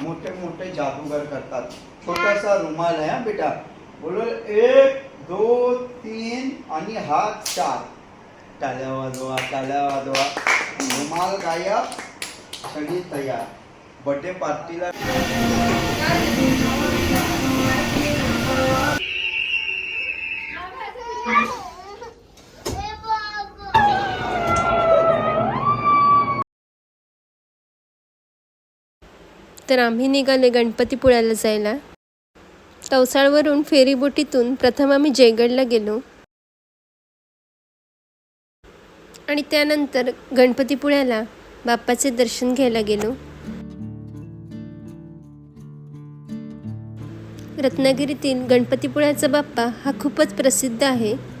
मोठे मोठे जादूगर करतात. छोटासा रुमाल आहे हा बेटा. बोलो एक दो तीन आणि हात चार. टाळ्या वाजवा टाळ्या वाजवा. रुमाल गायब सगळी तयार. बर्थडे पार्टीला तर आम्ही निघाले गणपतीपुळ्याला जायला. तवसाळवरून फेरीबोटीतून प्रथम आम्ही जयगडला गेलो. आणि त्यानंतर गणपतीपुळ्याला बाप्पाचे दर्शन घ्यायला गेलो. रत्नागिरीतील गणपतीपुळ्याचा बाप्पा हा खूपच प्रसिद्ध आहे.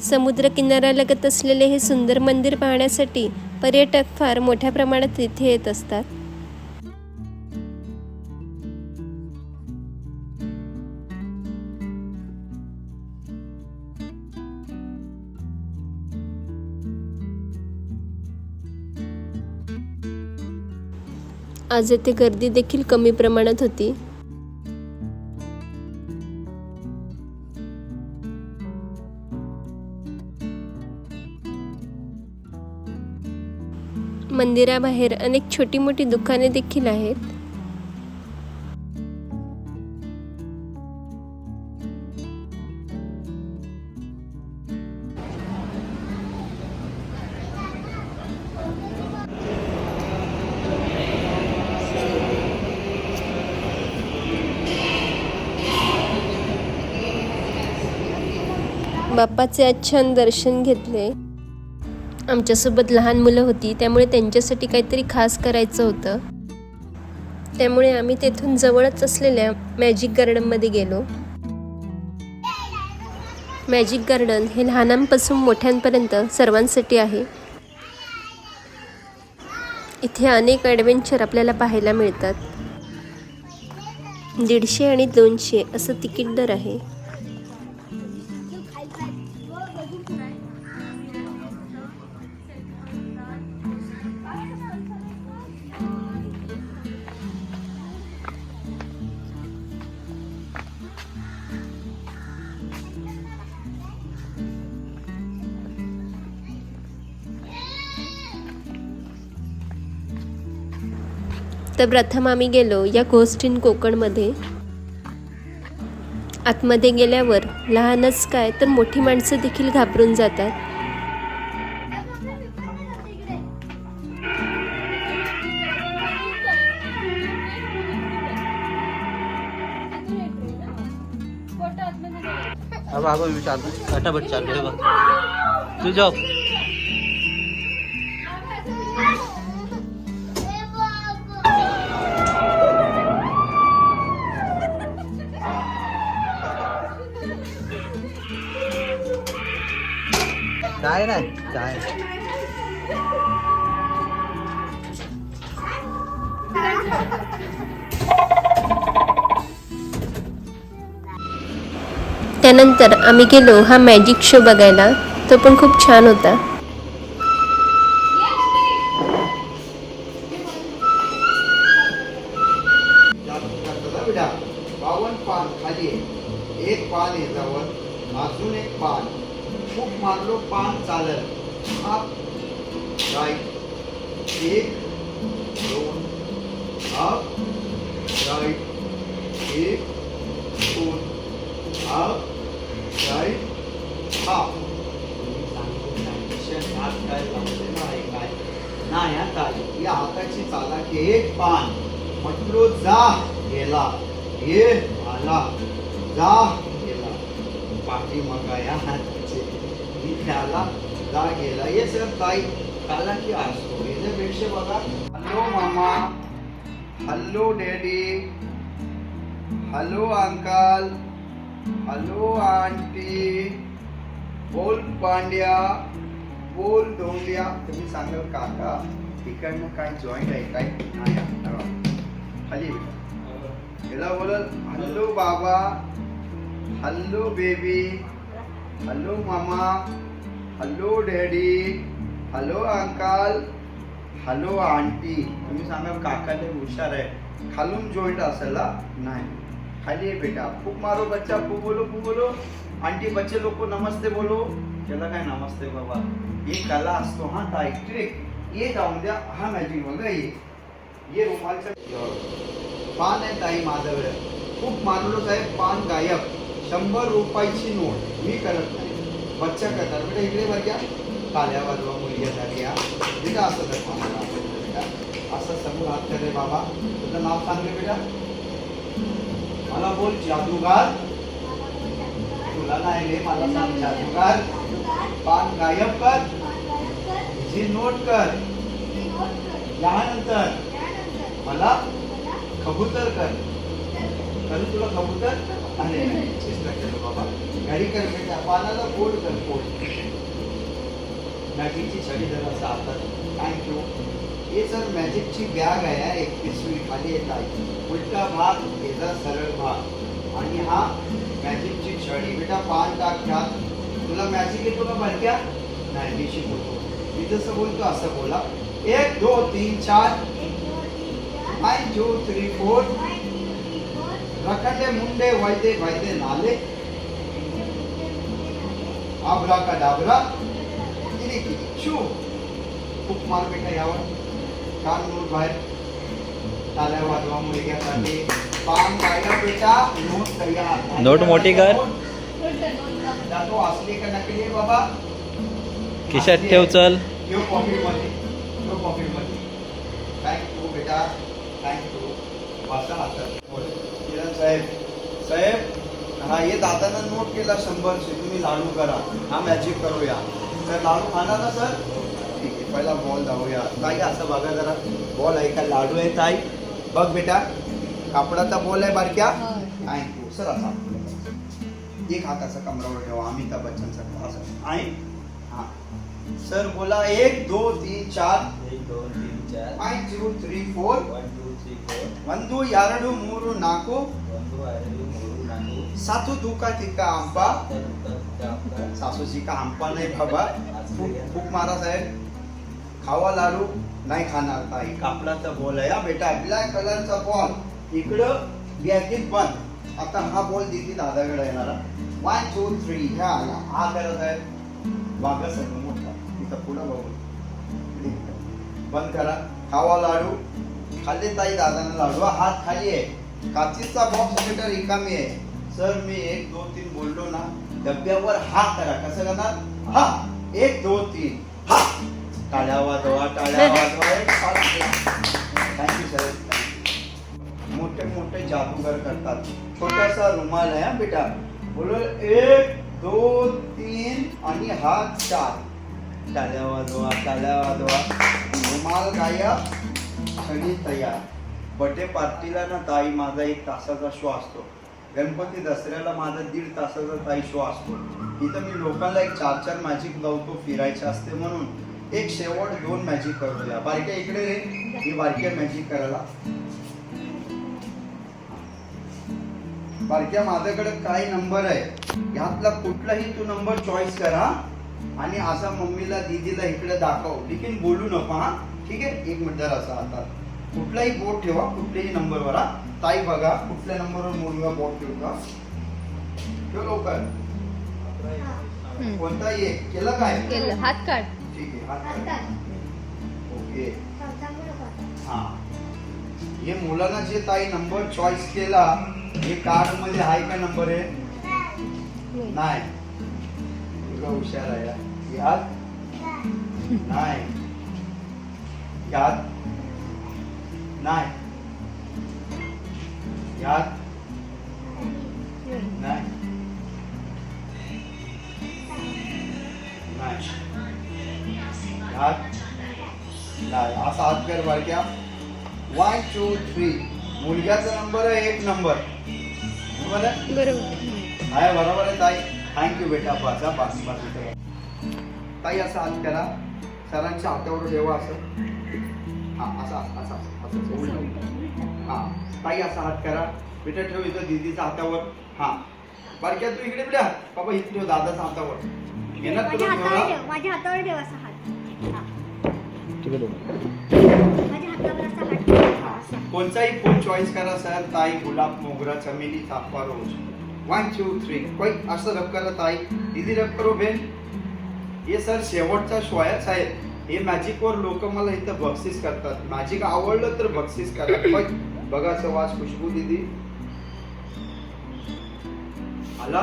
समुद्रकिनाऱ्यालगत असलेले हे सुंदर मंदिर पाहण्यासाठी पर्यटक फार मोठ्या प्रमाणात इथे येत असतात. आज येथे गर्दी देखील कमी प्रमाणात होती. मंदिराबाहेर अनेक छोटी मोठी दुकाने देखील आहेत. बाप्पाचे आज छान दर्शन घेतले. आमच्यासोबत लहान मुलं होती त्यामुळे त्यांच्यासाठी काहीतरी खास करायचं होतं. त्यामुळे आम्ही तेथून जवळच असलेल्या मॅजिक गार्डनमध्ये गेलो. मॅजिक गार्डन हे लहानांपासून मोठ्यांपर्यंत सर्वांसाठी आहे. इथे अनेक ॲडव्हेंचर आपल्याला पाहायला मिळतात. दीडशे आणि दोनशे असं तिकीट दर आहे. तर प्रथम आम्ही गेलो या घोस्ट इन कोकणमध्ये. आतमध्ये गेल्यावर लहानच काय तर मोठी माणसं देखील घाबरून जातात. अब चालू चालू आहे काय नाही काय त्यानंतर आम्ही गेलो हा मॅजिक शो बघायला. तो पण खूप छान होता. अप राईट एक दोन अप राईट एक दोन अप राईट अप हात काय लावले नाही काय नाही हा ताई या हाताची चालाकी एक पान. म्हटलो जा गेला. ये आला. जा गेला. पाठी मग या हाताचे. इथे आला जा गेला हे सर ताई काला की असतो. याच्यापेक्षा बघा हॅलो मामा hello daddy hello uncle hello aunty बोल पांड्या बोल धोंड्या. तुम्ही सांगाल काका तिकडनं काय जॉईंट आहे काय? नाही हा, खाली याला बोलल हॅलो बाबा हॅलो बेबी हॅलो मामा hello daddy hello uncle hello aunty. तुम्ही सांगा काकाले हुशार आहे. खालून जॉईंट असायला नाही. खाली आहे बेटा. खूप मारो बच्चा खूप बोलो खूप बोलो. आंटी बच्चे लोक नमस्ते बोलो. त्याला काय नमस्ते बाबा? हे कला असतो हा ताई. ट्रिक ये जाऊन द्या. हा मॅजिक बघा ये. ये रुमालच्या पान आहे ताई माझ्याकडे. खूप मारलो साहेब पान गायब. शंभर रुपयाची नोट. मी करत नाही. बच्चा करतात बेटा इकडे बघ्या घ्या. काल्या वाजवा मुलग्यासाठी या बेटा असं तर बेटा असं समोर हात करे बाबा. तुझं नाव सांगले बेटा. मला बोल जादूगार. तुला नाही रे मला सांग जादूगार. पान गायब कर. जी नोट कर. यानंतर मला कबूतर कर. करू तुला कबूतर? आणि नाही, बाबा. घरी कर बेटा पानाला फोड कर फोड मॅजिकची छडी जर असं हातात थँक्यू हे सर मॅजिकची बॅग आहे एक पिशवी खाली येत आहे उलटा भाग याचा सरळ भाग। आणि हा मॅजिकची छडी। बेटा, पान टाक ह्यात तुला मॅजिक येतो का भरक्या नाही मी शिकवतो मी जसं बोलतो असं बोला एक दोन तीन, चार। वन टू थ्री फोर रखंडे मुंडे वैदे वैदे नाले। आबरा का डाबरा किरी किरी शू खूप मार बेटा यावर. छान नोट बाहेर. टाल्या वाजवा मुलग्यासाठी पान पाहिला बेटा नोट तयार. नोट मोठी कर. जातो असली का नकली बाबा? खिशात ठेव चल. ठेव पॉकेटमध्ये ठेव पॉकेटमध्ये थँक्यू बेटा. थँक्यू वाचा हातात. किरण साहेब. साहेब हा ये दादानं नोट केला शंभरशे तुम्ही लाडू करा हा मॅजिक करूया तर लाडू खाणार ना सर ठीक आहे पहिला बॉल जाऊया ताई असं बघा जरा बॉल आहे का लाडू आहे ताई बघ बेटा कापडाचा बॉल आहे बारक्या थँक्यू सर असा एक हात असा कमरावर ठेवा अमिताभ बच्चनचा असं आहे हा सर बोला एक दो तीन चार एक दोन तीन चार one two three four one two three four ಒಂದು ಎರಡು ಮೂರು ನಾಲ್ಕು ಒಂದು ಎರಡು सासू दुका तिका आंबा. सासूची का आंबा नाही बाबा. खूप मारा साहेब. खावा लाडू नाही खाणार ताई. कापडाचा बॉल आहे या बेटा. ब्लॅक कलरचा बॉल. इकडं बॅगेत पण. आता हा बॉल दिली दादाकडे येणार वन टू थ्री ह्या आला. हा करत आहे वागा सगळं मोठा. तिथं पुढं बघू बंद करा. खावा लाडू. खाल्ले ताई दादाने लाडू. हात खाली आहे. काचीचा बॉक्स रिकामी आहे. सर मी एक दोन तीन बोललो ना डब्यावर हा करा. कसं करणार? हा एक दोन तीन. हा. टाळ्या वाजवा टाळ्या वाजवा. थँक्यू सर मोठे मोठे जादूगर करतात. छोटासा रुमाल आहे हा बेटा. बोलो एक दोन तीन आणि हात चार. टाळ्या वाजवा टाळ्या वाजवा. रुमाल गायब छडी तयार. बर्थडे पार्टीला ना ताई माझा एक तासाचा शो असतो गणपती दसऱ्याला माझा दीड तासाचा ताई शो असतो इथं मी लोकांना एक चार चार मॅजिक लावतो फिरायचे असते म्हणून. एक शेवट दोन मॅजिक करूया बारक्या इकडे रे. मी बारक्या मॅजिक करायला. बारक्या माझ्याकडे काय नंबर आहे. ह्यातला कुठलाही तू नंबर चॉईस करा. आणि असा मम्मीला दीदीला इकडे दाखव. लेकिन बोलू नको हा. ठीक आहे? एक मिनिट जरा असा आता कुठलाही बोट ठेवा कुठल्याही नंबरवर हा ताई बघा कुठल्या नंबरवर मुलगा बोट ठेवू का ठेव लवकर. कोणता ये? केलं काय? केलं. हात काढ. ठीक आहे हात काढ. ओके. हा. हे मुलांना जे ताई नंबर चॉईस केला. हे कार्डमध्ये आहे का नंबर आहे नाही. तुला हुशार आहे हा. यात? नाही. यात? नाही. यात नाही. यात नाही. असा हात कर बारक्या. वन टू थ्री मुलग्याचा नंबर आहे एक नंबर बरोबर आहे? बरोबर. आहे ताई. थँक्यू बेटा. बस इथे बस. ताई असं हात करा. सरांच्या हातावर ठेवा असं. हा असा असा असा असं असं उलटं. हा ताई असा हात करा. बेटा ठेव इथं दीदीच्या हातावर. हा. बारक्या तू इकडे बेटा बाबा इथे ठेव दादाच्या हातावर. घेणार माझ्या तुला हातावर ठेव माझ्या हातावर ठेव असा हात. हा. माझ्या हातावर असा हात ठेवायचा, असा. कोणताही फूल चॉईस करा सर. ताई गुलाब मोगरा चमेली चाफा रोज. वन टू थ्री कोई असं रब करा ताई. दीदी रब करो बेन हे सर शेवटचा श्वायच आहे. हे मॅजिक वर लोक मला इथं बक्षीस करतात. मॅजिक आवडलं तर बक्षीस करा. कोई बघा वास खुशबू दीदी. आला?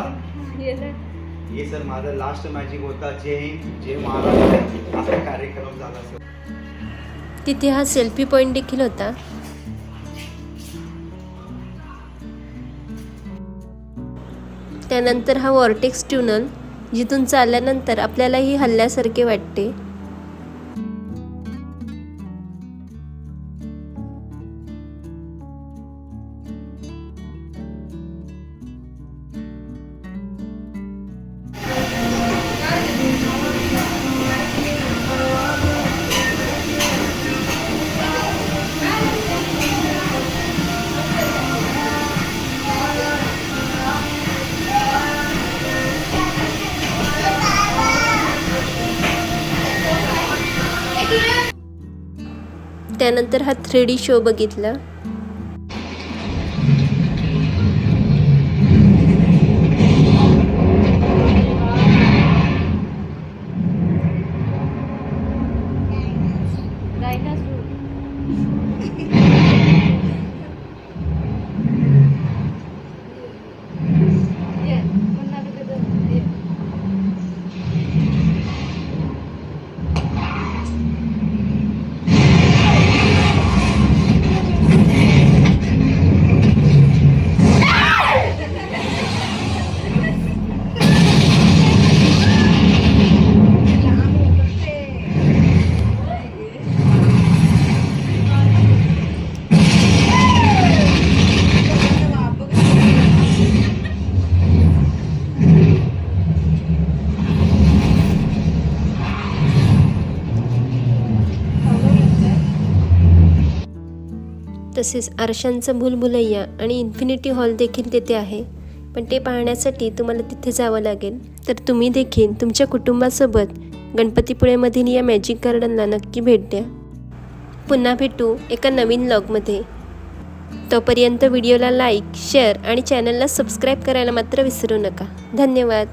हे सर. माझा लास्ट मॅजिक होता. जय हिंद जय महाराष्ट्र. असा कार्यक्रम झाला सर. तिथे हा सेल्फी पॉईंट देखील होता? त्यानंतर हा वॉर्टेक्स ट्युनल जिथून चालल्यानंतर आपल्यालाही हल्ल्यासारखे वाटते. त्यानंतर हा थ्री डी शो बघितला. तसेच आरशांचं भूलभुलैया आणि इन्फिनिटी हॉल देखील तेथे आहे. पण ते पाहण्यासाठी तुम्हाला तिथे जावं लागेल. तर तुम्ही देखील तुमच्या कुटुंबासोबत गणपतीपुळेमधील या मॅजिक गार्डनला नक्की भेट द्या. पुन्हा भेटू एका नवीन लॉगमध्ये तोपर्यंत व्हिडिओला लाईक शेअर आणि चॅनलला सबस्क्राईब करायला मात्र विसरू नका. धन्यवाद.